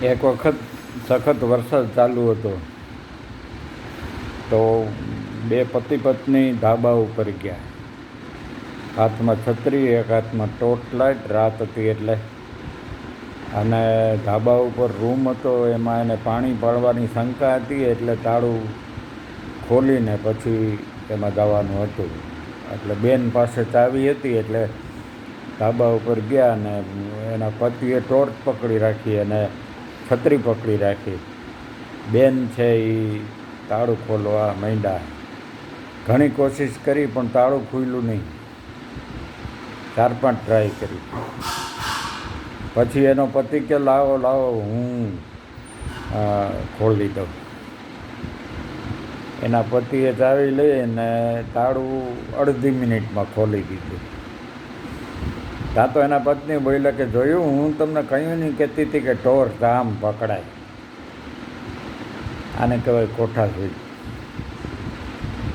એક વખત સખત વરસાદ ચાલુ હતો. તો બે પતિ પત્ની ધાબા ઉપર ગયા. હાથમાં છત્રી, એક હાથમાં ટોર્ચ લાઇટ રાત હતી એટલે. અને ધાબા ઉપર રૂમ હતો, એમાં એને પાણી પડવાની શંકા હતી એટલે તાળું ખોલીને પછી એમાં જવાનું હતું. એટલે બેન પાસે ચાવી હતી એટલે ધાબા ઉપર ગયા અને એના પતિએ ટોર્ચ પકડી રાખી અને છત્રી પકડી રાખી. બેન છે એ તાળું ખોલવા માંડ્યા. ઘણી કોશિશ કરી, પણ તાળું ખુલ્યું નહીં. ચાર પાંચ ટ્રાય કરી. પછી એનો પતિ કે, લાવો લાવો, હું ખોલી દઉં. એના પતિએ ચાવી લઈને તાળું અડધી મિનિટમાં ખોલી દીધું. ત્યાં તો એના પત્ની બોલ્યા કે, જોયું? હું તમને કહ્યું નહીં, કહેતી હતી કે ટોર ધામ પકડાય. આને કહેવાય કોઠા સ્વીચ